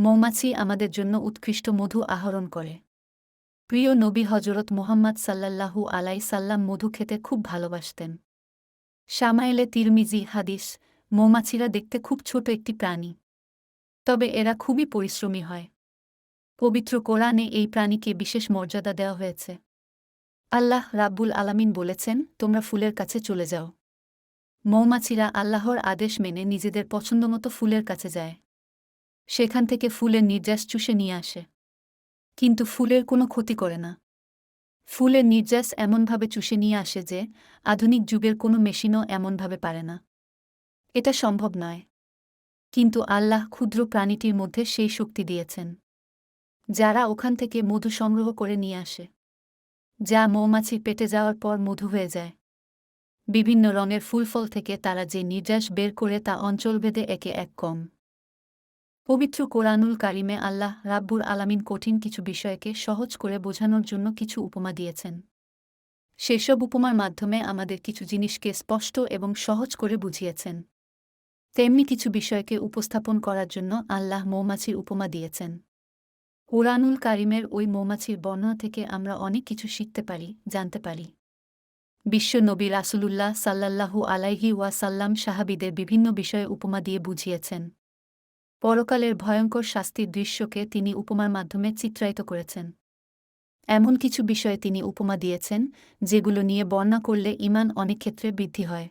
মৌমাছি আমাদের জন্য উৎকৃষ্ট মধু আহরণ করে। প্রিয় নবী হজরত মোহাম্মদ সাল্লাল্লাহু আলাই সাল্লাম মধু খেতে খুব ভালোবাসতেন। সামাইলে তিরমিজি হাদিস, মৌমাছিরা দেখতে খুব ছোট একটি প্রাণী। তবে এরা খুবই পরিশ্রমী হয়। পবিত্র কোরআনে এই প্রাণীকে বিশেষ মর্যাদা দেওয়া হয়েছে। আল্লাহ রাব্বুল আলামিন বলেছেন, তোমরা ফুলের কাছে চলে যাও। মৌমাছিরা আল্লাহর আদেশ মেনে নিজেদের পছন্দমতো ফুলের কাছে যায়। সেখান থেকে ফুলের নির্যাস চুষে নিয়ে আসে। কিন্তু ফুলের কোনো ক্ষতি করে না। ফুলের নির্যাস এমনভাবে চুষে নিয়ে আসে যে, আধুনিক যুগের কোনো মেশিনও এমনভাবে পারে না। এটা সম্ভব নয়। কিন্তু আল্লাহ ক্ষুদ্র প্রাণীটির মধ্যে সেই শক্তি দিয়েছেন, যারা ওখান থেকে মধু সংগ্রহ করে নিয়ে আসে, যা মৌমাছির পেটে যাওয়ার পর মধু হয়ে যায়। বিভিন্ন রঙের ফুলফল থেকে তারা যে নির্যাস বের করে তা অঞ্চলভেদে একে এক কম। পবিত্র কোরআনুল কারিমে আল্লাহ রাব্বুর আলামিন কঠিন কিছু বিষয়কে সহজ করে বোঝানোর জন্য কিছু উপমা দিয়েছেন। সেসব উপমার মাধ্যমে আমাদের কিছু জিনিসকে স্পষ্ট এবং সহজ করে বুঝিয়েছেন। তেমনি কিছু বিষয়কে উপস্থাপন করার জন্য আল্লাহ মৌমাছির উপমা দিয়েছেন। কোরআনুল কারিমের ওই মৌমাছির বর্ণনা থেকে আমরা অনেক কিছু শিখতে পারি, জানতে পারি। বিশ্ব নবী রাসূলুল্লাহ সাল্লাল্লাহু আলাইহি ওয়াসাল্লাম সাহাবিদের বিভিন্ন বিষয়ে উপমা দিয়ে বুঝিয়েছেন। পরকালের ভয়ঙ্কর শাস্তির দৃশ্যকে তিনি উপমার মাধ্যমে চিত্রায়িত করেছেন। এমন কিছু বিষয়ে তিনি উপমা দিয়েছেন, যেগুলো নিয়ে বর্ণনা করলে ইমান অনেক ক্ষেত্রে বৃদ্ধি হয়।